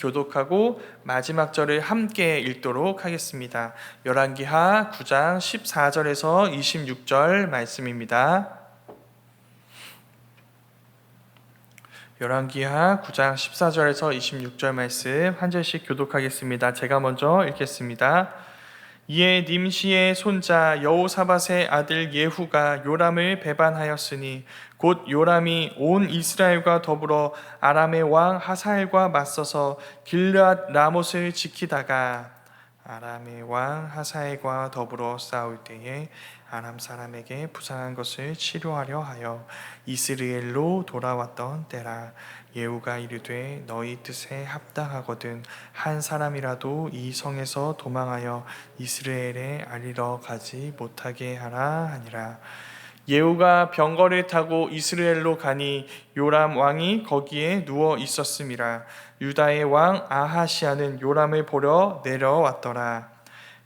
교독하고 마지막 절을 함께 읽도록 하겠습니다. 열왕기하 9장 14절에서 26절 말씀입니다. 열왕기하 9장 14절에서 26절 말씀 한 절씩 교독하겠습니다. 제가 먼저 읽겠습니다. 이에 님시의 손자 여호사밧의 아들 예후가 요람을 배반하였으니 곧 요람이 온 이스라엘과 더불어 아람의 왕 하사엘과 맞서서 길르앗 라못을 지키다가 아람의 왕 하사엘과 더불어 싸울 때에 아람 사람에게 부상한 것을 치료하려 하여 이스라엘로 돌아왔던 때라 예후가 이르되 너희 뜻에 합당하거든 한 사람이라도 이 성에서 도망하여 이스라엘에 알리러 가지 못하게 하라 하니라 예후가 병거를 타고 이스라엘로 가니 요람 왕이 거기에 누워 있었음이라 유다의 왕 아하시아는 요람을 보러 내려왔더라.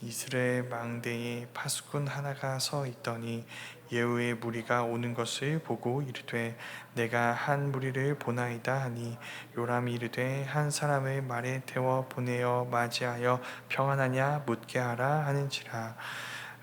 이스라엘 망대에 파수꾼 하나가 서 있더니 예후의 무리가 오는 것을 보고 이르되 내가 한 무리를 보나이다 하니 요람이 이르되 한 사람을 말에 태워 보내어 맞이하여 평안하냐 묻게 하라 하는지라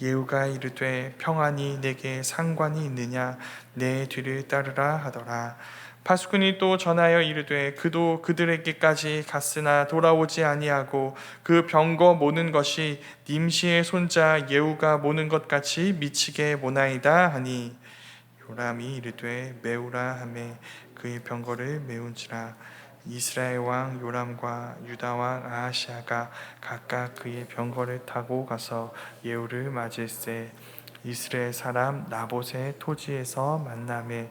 예후가 이르되 평안이 내게 상관이 있느냐? 내 뒤를 따르라 하더라. 파수꾼이 또 전하여 이르되 그도 그들에게까지 갔으나 돌아오지 아니하고 그 병거 모는 것이 님시의 손자 예후가 모는 것 같이 미치게 모나이다 하니 요람이 이르되 메우라 하매 그의 병거를 메운지라 이스라엘 왕 요람과 유다 왕 아하시아가 각각 그의 병거를 타고 가서 예후를 맞을세 이스라엘 사람 나봇의 토지에서 만남에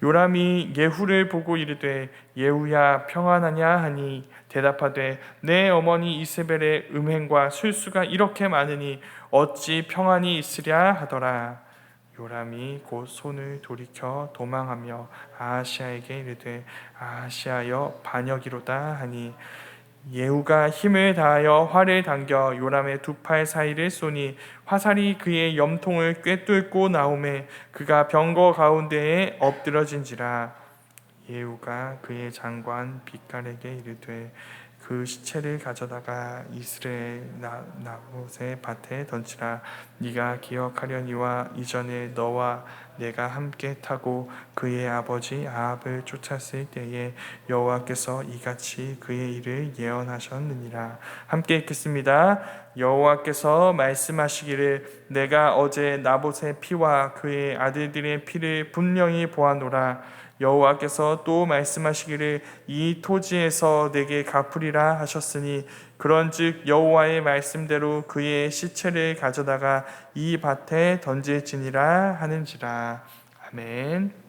요람이 예후를 보고 이르되 예후야 평안하냐? 하니 대답하되 내 어머니 이세벨의 음행과 술수가 이렇게 많으니 어찌 평안이 있으랴 하더라 요람이 곧 손을 돌이켜 도망하며 아하시아에게 이르되 아하시아여 반역이로다 하니 예후가 힘을 다하여 활을 당겨 요람의 두 팔 사이를 쏘니 화살이 그의 염통을 꿰뚫고 나오매 그가 병거 가운데에 엎드러진지라. 예후가 그의 장관 빛깔에게 이르되 그 시체를 가져다가 이스라엘 나- 나봇의 밭에 던지라. 네가 기억하려니와 이전에 너와 내가 함께 타고 그의 아버지 아합을 쫓았을 때에 여호와께서 이같이 그의 일을 예언하셨느니라. 함께 읽겠습니다. 여호와께서 말씀하시기를 내가 어제 나봇의 피와 그의 아들들의 피를 분명히 보아노라 여호와께서 또 말씀하시기를 이 토지에서 내게 갚으리라 하셨으니 그런즉 여호와의 말씀대로 그의 시체를 가져다가 이 밭에 던질지니라 하는지라 아멘.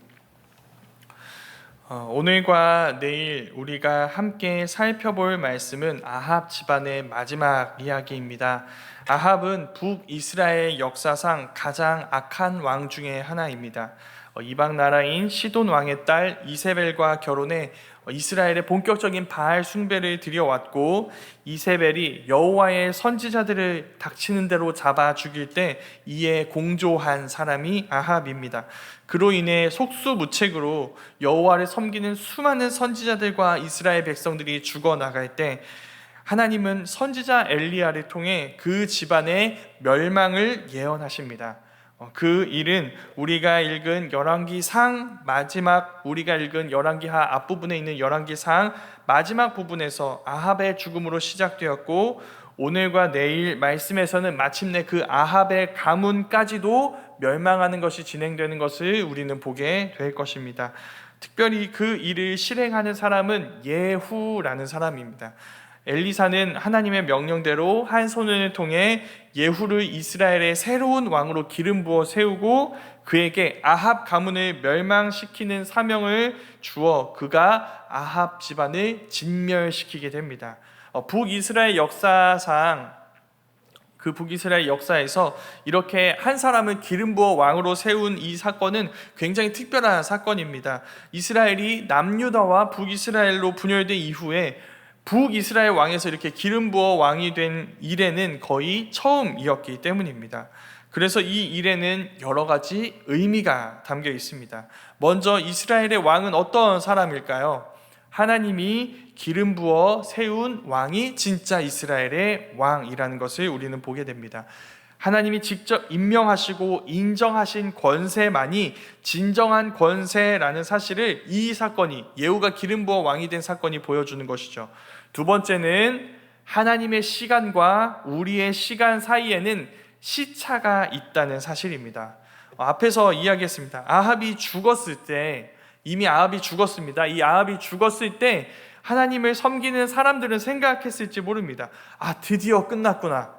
어, 오늘과 내일 우리가 함께 살펴볼 말씀은 아합 집안의 마지막 이야기입니다. 아합은 북이스라엘 역사상 가장 악한 왕 중에 하나입니다. 어, 이방 나라인 시돈 왕의 딸 이세벨과 결혼해 어, 이스라엘의 본격적인 바알 숭배를 들여왔고 이세벨이 여호와의 선지자들을 닥치는 대로 잡아 죽일 때 이에 공조한 사람이 아합입니다. 그로 인해 속수무책으로 여호와를 섬기는 수많은 선지자들과 이스라엘 백성들이 죽어 나갈 때 하나님은 선지자 엘리야를 통해 그 집안의 멸망을 예언하십니다. 어, 그 일은 우리가 읽은 열왕기상 마지막 우리가 읽은 열왕기하 앞부분에 있는 열왕기상 마지막 부분에서 아합의 죽음으로 시작되었고 오늘과 내일 말씀에서는 마침내 그 아합의 가문까지도 멸망하는 것이 진행되는 것을 우리는 보게 될 것입니다. 특별히 그 일을 실행하는 사람은 예후라는 사람입니다. 엘리사는 하나님의 명령대로 한 소년을 통해 예후를 이스라엘의 새로운 왕으로 기름 부어 세우고 그에게 아합 가문을 멸망시키는 사명을 주어 그가 아합 집안을 진멸시키게 됩니다. 어, 북이스라엘 역사상 그 북이스라엘 역사에서 이렇게 한 사람을 기름 부어 왕으로 세운 이 사건은 굉장히 특별한 사건입니다. 이스라엘이 남유다와 북이스라엘로 분열된 이후에 북이스라엘 왕에서 이렇게 기름 부어 왕이 된 일에는 거의 처음이었기 때문입니다. 그래서 이 일에는 여러 가지 의미가 담겨 있습니다. 먼저 이스라엘의 왕은 어떤 사람일까요? 하나님이 기름 부어 세운 왕이 진짜 이스라엘의 왕이라는 것을 우리는 보게 됩니다. 하나님이 직접 임명하시고 인정하신 권세만이 진정한 권세라는 사실을 이 사건이 예후가 기름 부어 왕이 된 사건이 보여주는 것이죠. 두 번째는 하나님의 시간과 우리의 시간 사이에는 시차가 있다는 사실입니다. 어, 앞에서 이야기했습니다. 아합이 죽었을 때 이미 아합이 죽었습니다. 이 아합이 죽었을 때 하나님을 섬기는 사람들은 생각했을지 모릅니다. 아, 드디어 끝났구나.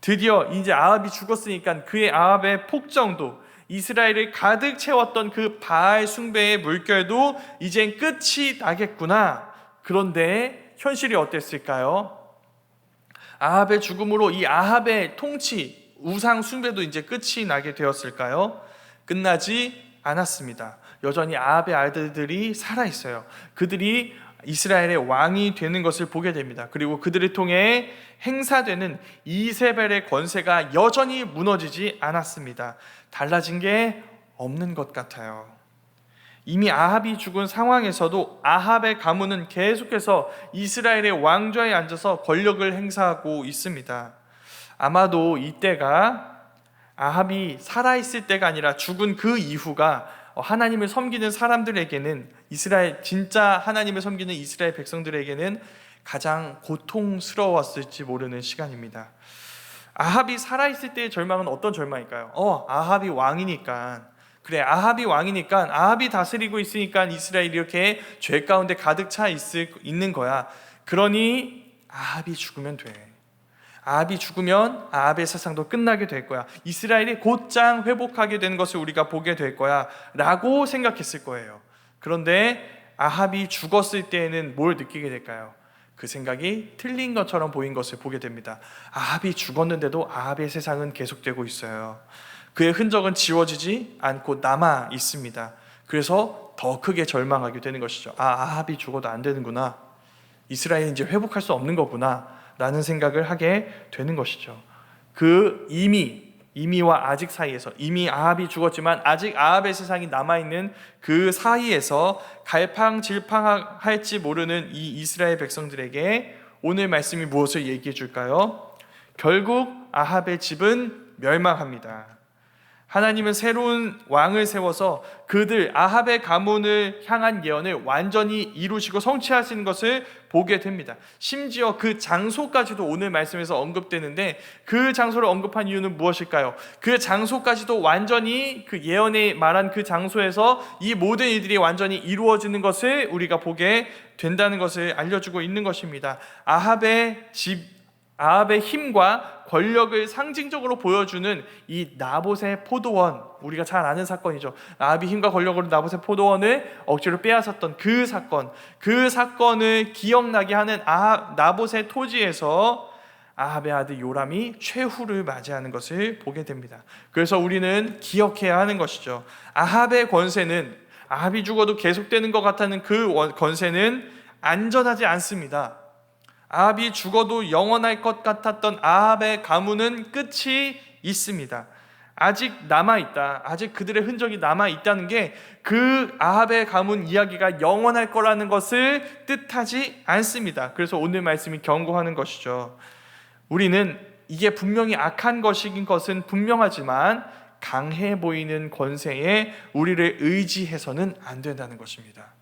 드디어 이제 아합이 죽었으니까 그의 아합의 폭정도 이스라엘을 가득 채웠던 그 바알 숭배의 물결도 이젠 끝이 나겠구나. 그런데 현실이 어땠을까요? 아합의 죽음으로 이 아합의 통치, 우상 숭배도 이제 끝이 나게 되었을까요? 끝나지 않았습니다. 여전히 아합의 아들들이 살아 있어요. 그들이 이스라엘의 왕이 되는 것을 보게 됩니다. 그리고 그들을 통해 행사되는 이세벨의 권세가 여전히 무너지지 않았습니다. 달라진 게 없는 것 같아요. 이미 아합이 죽은 상황에서도 아합의 가문은 계속해서 이스라엘의 왕좌에 앉아서 권력을 행사하고 있습니다. 아마도 이때가 아합이 살아있을 때가 아니라 죽은 그 이후가 하나님을 섬기는 사람들에게는 이스라엘 진짜 하나님을 섬기는 이스라엘 백성들에게는 가장 고통스러웠을지 모르는 시간입니다. 아합이 살아있을 때의 절망은 어떤 절망일까요? 어, 아합이 왕이니까. 그래, 아합이 왕이니까, 아합이 다스리고 있으니까 이스라엘이 이렇게 죄 가운데 가득 차 있을, 있는 거야. 그러니 아합이 죽으면 돼. 아합이 죽으면 아합의 세상도 끝나게 될 거야. 이스라엘이 곧장 회복하게 되는 것을 우리가 보게 될 거야. 라고 생각했을 거예요. 그런데 아합이 죽었을 때에는 뭘 느끼게 될까요? 그 생각이 틀린 것처럼 보인 것을 보게 됩니다. 아합이 죽었는데도 아합의 세상은 계속되고 있어요. 그의 흔적은 지워지지 않고 남아 있습니다. 그래서 더 크게 절망하게 되는 것이죠. 아, 아합이 죽어도 안 되는구나. 이스라엘이 이제 회복할 수 없는 거구나. 라는 생각을 하게 되는 것이죠. 그 이미 이미와 아직 사이에서 이미 아합이 죽었지만 아직 아합의 세상이 남아 있는 그 사이에서 갈팡질팡할지 모르는 이 이스라엘 백성들에게 오늘 말씀이 무엇을 얘기해 줄까요? 결국 아합의 집은 멸망합니다. 하나님은 새로운 왕을 세워서 그들 아합의 가문을 향한 예언을 완전히 이루시고 성취하시는 것을 보게 됩니다. 심지어 그 장소까지도 오늘 말씀에서 언급되는데 그 장소를 언급한 이유는 무엇일까요? 그 장소까지도 완전히 그 예언에 말한 그 장소에서 이 모든 일들이 완전히 이루어지는 것을 우리가 보게 된다는 것을 알려주고 있는 것입니다. 아합의 집 아합의 힘과 권력을 상징적으로 보여주는 이 나봇의 포도원 우리가 잘 아는 사건이죠. 아합이 힘과 권력으로 나봇의 포도원을 억지로 빼앗았던 그 사건, 그 사건을 기억나게 하는 아합 나봇의 토지에서 아합의 아들 요람이 최후를 맞이하는 것을 보게 됩니다. 그래서 우리는 기억해야 하는 것이죠. 아합의 권세는 아합이 죽어도 계속되는 것 같다는 그 권세는 안전하지 않습니다. 아합이 죽어도 영원할 것 같았던 아합의 가문은 끝이 있습니다. 아직 남아 있다. 아직 그들의 흔적이 남아 있다는 게 그 아합의 가문 이야기가 영원할 거라는 것을 뜻하지 않습니다. 그래서 오늘 말씀이 경고하는 것이죠. 우리는 이게 분명히 악한 것인 것은 분명하지만 강해 보이는 권세에 우리를 의지해서는 안 된다는 것입니다.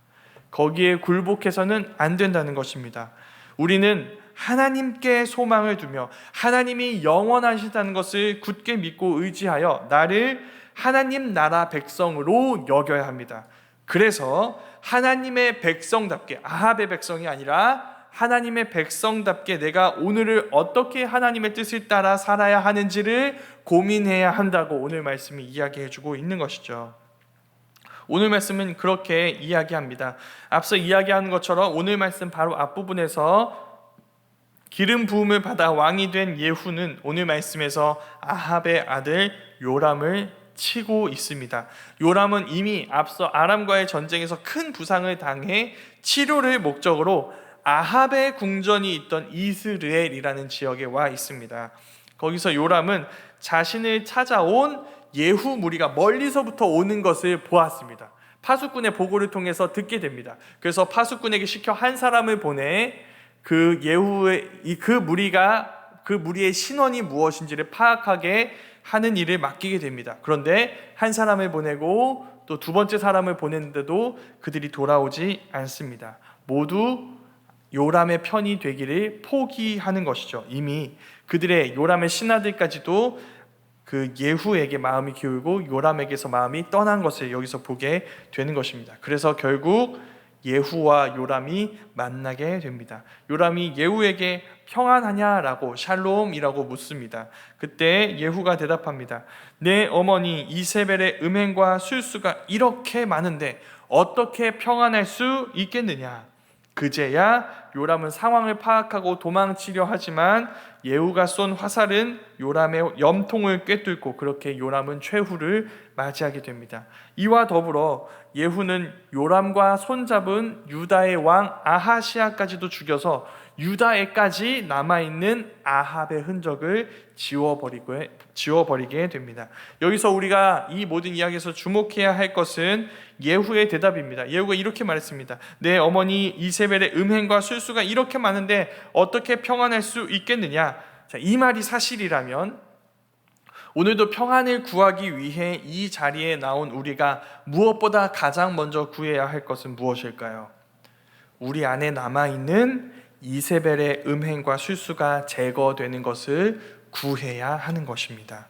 거기에 굴복해서는 안 된다는 것입니다. 우리는 하나님께 소망을 두며 하나님이 영원하시다는 것을 굳게 믿고 의지하여 나를 하나님 나라 백성으로 여겨야 합니다. 그래서 하나님의 백성답게 아합의 백성이 아니라 하나님의 백성답게 내가 오늘을 어떻게 하나님의 뜻을 따라 살아야 하는지를 고민해야 한다고 오늘 말씀이 이야기해 주고 있는 것이죠. 오늘 말씀은 그렇게 이야기합니다. 앞서 이야기하는 것처럼 오늘 말씀 바로 앞부분에서 기름 부음을 받아 왕이 된 예후는 오늘 말씀에서 아합의 아들 요람을 치고 있습니다. 요람은 이미 앞서 아람과의 전쟁에서 큰 부상을 당해 치료를 목적으로 아합의 궁전이 있던 이스르엘이라는 지역에 와 있습니다. 거기서 요람은 자신을 찾아온 예후 무리가 멀리서부터 오는 것을 보았습니다. 파수꾼의 보고를 통해서 듣게 됩니다. 그래서 파수꾼에게 시켜 한 사람을 보내 그 예후의 이그 무리가 그 무리의 신원이 무엇인지를 파악하게 하는 일을 맡기게 됩니다. 그런데 한 사람을 보내고 또 두 번째 사람을 보냈는데도 그들이 돌아오지 않습니다. 모두 요람의 편이 되기를 포기하는 것이죠. 이미 그들의 요람의 신하들까지도 그 예후에게 마음이 기울고 요람에게서 마음이 떠난 것을 여기서 보게 되는 것입니다. 그래서 결국 예후와 요람이 만나게 됩니다. 요람이 예후에게 평안하냐라고 샬롬이라고 묻습니다. 그때 예후가 대답합니다. 내 어머니 이세벨의 음행과 술수가 이렇게 많은데 어떻게 평안할 수 있겠느냐? 그제야 요람은 상황을 파악하고 도망치려 하지만 예후가 쏜 화살은 요람의 염통을 꿰뚫고 그렇게 요람은 최후를 맞이하게 됩니다. 이와 더불어 예후는 요람과 손잡은 유다의 왕 아하시아까지도 죽여서 유다에까지 남아 있는 아합의 흔적을 지워버리고 지워버리게 됩니다. 여기서 우리가 이 모든 이야기에서 주목해야 할 것은 예후의 대답입니다. 예후가 이렇게 말했습니다. 내 어머니 이세벨의 음행과 술수가 이렇게 많은데 어떻게 평안할 수 있겠느냐? 자, 이 말이 사실이라면 오늘도 평안을 구하기 위해 이 자리에 나온 우리가 무엇보다 가장 먼저 구해야 할 것은 무엇일까요? 우리 안에 남아 있는 이세벨의 음행과 술수가 제거되는 것을 구해야 하는 것입니다.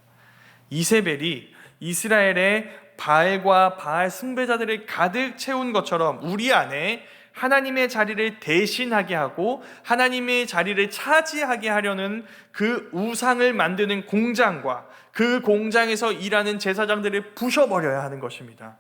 이세벨이 이스라엘의 바알과 바알 숭배자들을 가득 채운 것처럼 우리 안에 하나님의 자리를 대신하게 하고 하나님의 자리를 차지하게 하려는 그 우상을 만드는 공장과 그 공장에서 일하는 제사장들을 부셔버려야 하는 것입니다.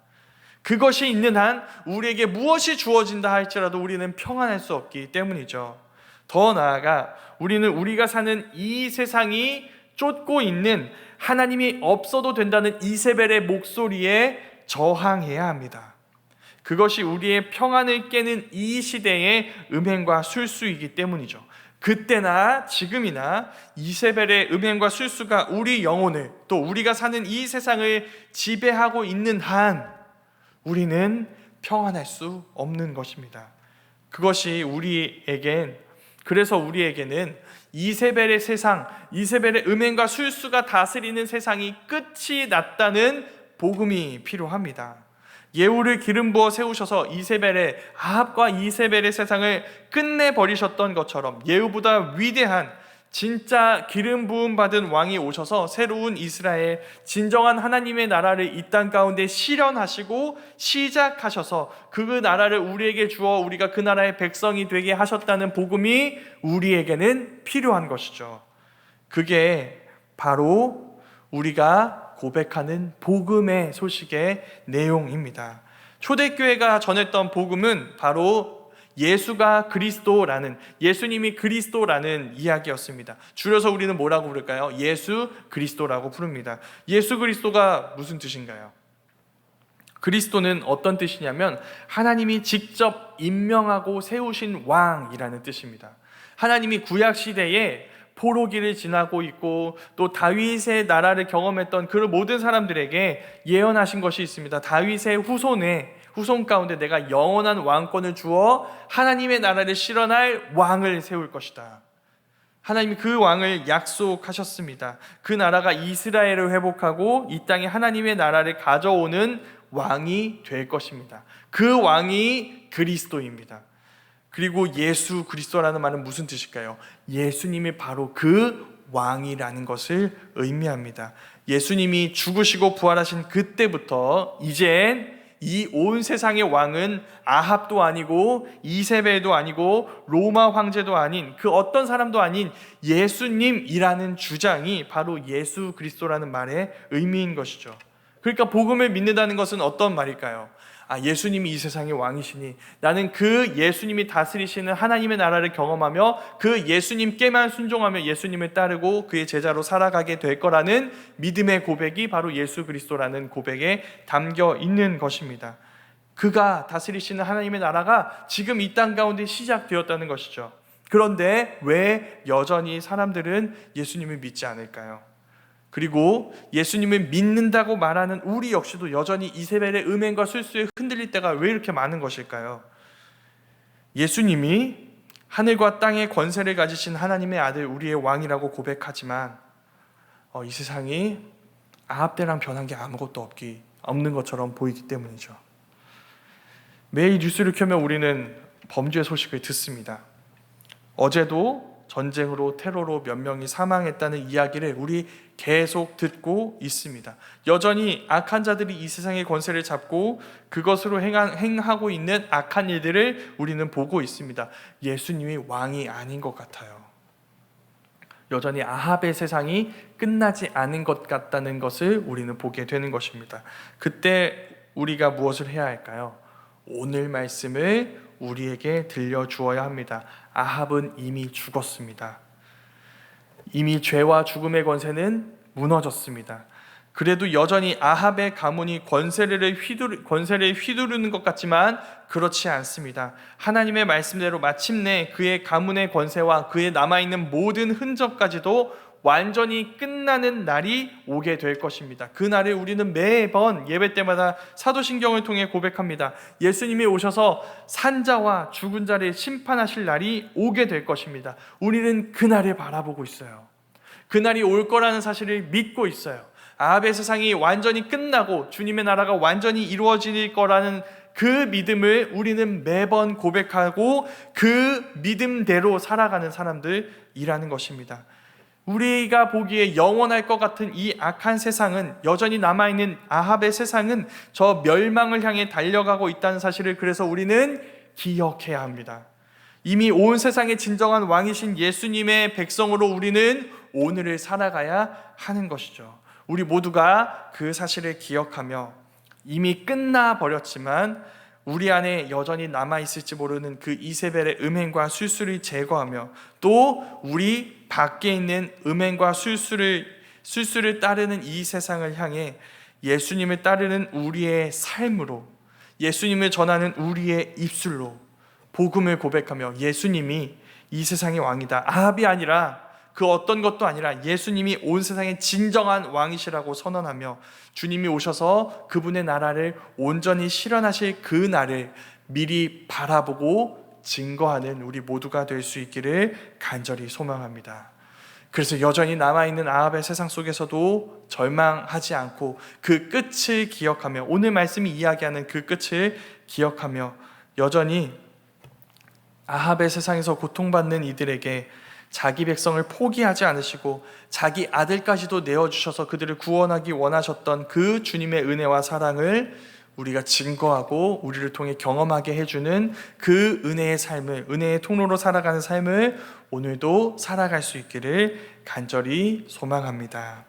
그것이 있는 한 우리에게 무엇이 주어진다 할지라도 우리는 평안할 수 없기 때문이죠. 더 나아가 우리는 우리가 사는 이 세상이 쫓고 있는 하나님이 없어도 된다는 이세벨의 목소리에 저항해야 합니다. 그것이 우리의 평안을 깨는 이 시대의 음행과 술수이기 때문이죠. 그때나 지금이나 이세벨의 음행과 술수가 우리 영혼을 또 우리가 사는 이 세상을 지배하고 있는 한 우리는 평안할 수 없는 것입니다. 그것이 우리에겐 그래서 우리에게는 이세벨의 세상, 이세벨의 음행과 술수가 다스리는 세상이 끝이 났다는 복음이 필요합니다. 예후를 기름 부어 세우셔서 이세벨의 아합과 이세벨의 세상을 끝내 버리셨던 것처럼 예후보다 위대한 진짜 기름 부음 받은 왕이 오셔서 새로운 이스라엘 진정한 하나님의 나라를 이 땅 가운데 실현하시고 시작하셔서 그 나라를 우리에게 주어 우리가 그 나라의 백성이 되게 하셨다는 복음이 우리에게는 필요한 것이죠. 그게 바로 우리가 고백하는 복음의 소식의 내용입니다. 초대교회가 전했던 복음은 바로 예수가 그리스도라는 예수님이 그리스도라는 이야기였습니다. 줄여서 우리는 뭐라고 부를까요? 예수 그리스도라고 부릅니다. 예수 그리스도가 무슨 뜻인가요? 그리스도는 어떤 뜻이냐면 하나님이 직접 임명하고 세우신 왕이라는 뜻입니다. 하나님이 구약 시대에 포로기를 지나고 있고 또 다윗의 나라를 경험했던 그 모든 사람들에게 예언하신 것이 있습니다. 다윗의 후손에 후손 가운데 내가 영원한 왕권을 주어 하나님의 나라를 실현할 왕을 세울 것이다. 하나님이 그 왕을 약속하셨습니다. 그 나라가 이스라엘을 회복하고 이 땅에 하나님의 나라를 가져오는 왕이 될 것입니다. 그 왕이 그리스도입니다. 그리고 예수 그리스도라는 말은 무슨 뜻일까요? 예수님이 바로 그 왕이라는 것을 의미합니다. 예수님이 죽으시고 부활하신 그때부터 이젠 이 온 세상의 왕은 아합도 아니고 이세벨도 아니고 로마 황제도 아닌 그 어떤 사람도 아닌 예수님이라는 주장이 바로 예수 그리스도라는 말의 의미인 것이죠. 그러니까 복음을 믿는다는 것은 어떤 말일까요? 아, 예수님이 이 세상의 왕이시니 나는 그 예수님이 다스리시는 하나님의 나라를 경험하며 그 예수님께만 순종하며 예수님을 따르고 그의 제자로 살아가게 될 거라는 믿음의 고백이 바로 예수 그리스도라는 고백에 담겨 있는 것입니다. 그가 다스리시는 하나님의 나라가 지금 이 땅 가운데 시작되었다는 것이죠. 그런데 왜 여전히 사람들은 예수님을 믿지 않을까요? 그리고 예수님을 믿는다고 말하는 우리 역시도 여전히 이세벨의 음행과 술수에 흔들릴 때가 왜 이렇게 많은 것일까요? 예수님이 하늘과 땅의 권세를 가지신 하나님의 아들 우리의 왕이라고 고백하지만 어, 이 세상이 아합 때랑 변한 게 아무것도 없기 없는 것처럼 보이기 때문이죠. 매일 뉴스를 켜면 우리는 범죄 소식을 듣습니다. 어제도 전쟁으로 테러로 몇 명이 사망했다는 이야기를 우리 계속 듣고 있습니다. 여전히 악한 자들이 이 세상의 권세를 잡고 그것으로 행하고 있는 악한 일들을 우리는 보고 있습니다. 예수님이 왕이 아닌 것 같아요. 여전히 아합의 세상이 끝나지 않은 것 같다는 것을 우리는 보게 되는 것입니다. 그때 우리가 무엇을 해야 할까요? 오늘 말씀을 우리에게 들려주어야 합니다. 아합은 이미 죽었습니다. 이미 죄와 죽음의 권세는 무너졌습니다. 그래도 여전히 아합의 가문이 권세를 휘두르, 권세를 휘두르는 것 같지만 그렇지 않습니다. 하나님의 말씀대로 마침내 그의 가문의 권세와 그의 남아있는 모든 흔적까지도 완전히 끝나는 날이 오게 될 것입니다. 그 날을 우리는 매번 예배 때마다 사도신경을 통해 고백합니다. 예수님이 오셔서 산자와 죽은 자를 심판하실 날이 오게 될 것입니다. 우리는 그 날을 바라보고 있어요. 그 날이 올 거라는 사실을 믿고 있어요. 아합의 세상이 완전히 끝나고 주님의 나라가 완전히 이루어질 거라는 그 믿음을 우리는 매번 고백하고 그 믿음대로 살아가는 사람들이라는 것입니다. 우리가 보기에 영원할 것 같은 이 악한 세상은 여전히 남아있는 아합의 세상은 저 멸망을 향해 달려가고 있다는 사실을 그래서 우리는 기억해야 합니다. 이미 온 세상의 진정한 왕이신 예수님의 백성으로 우리는 오늘을 살아가야 하는 것이죠. 우리 모두가 그 사실을 기억하며 이미 끝나 버렸지만 우리 안에 여전히 남아 있을지 모르는 그 이세벨의 음행과 술수를 제거하며 또 우리 밖에 있는 음행과 술수를 술수를 따르는 이 세상을 향해 예수님을 따르는 우리의 삶으로 예수님을 전하는 우리의 입술로 복음을 고백하며 예수님이 이 세상의 왕이다. 아합이 아니라 그 어떤 것도 아니라 예수님이 온 세상의 진정한 왕이시라고 선언하며 주님이 오셔서 그분의 나라를 온전히 실현하실 그 날을 미리 바라보고 증거하는 우리 모두가 될 수 있기를 간절히 소망합니다. 그래서 여전히 남아있는 아합의 세상 속에서도 절망하지 않고 그 끝을 기억하며 오늘 말씀이 이야기하는 그 끝을 기억하며 여전히 아합의 세상에서 고통받는 이들에게 자기 백성을 포기하지 않으시고 자기 아들까지도 내어주셔서 그들을 구원하기 원하셨던 그 주님의 은혜와 사랑을 우리가 증거하고 우리를 통해 경험하게 해주는 그 은혜의 삶을 은혜의 통로로 살아가는 삶을 오늘도 살아갈 수 있기를 간절히 소망합니다.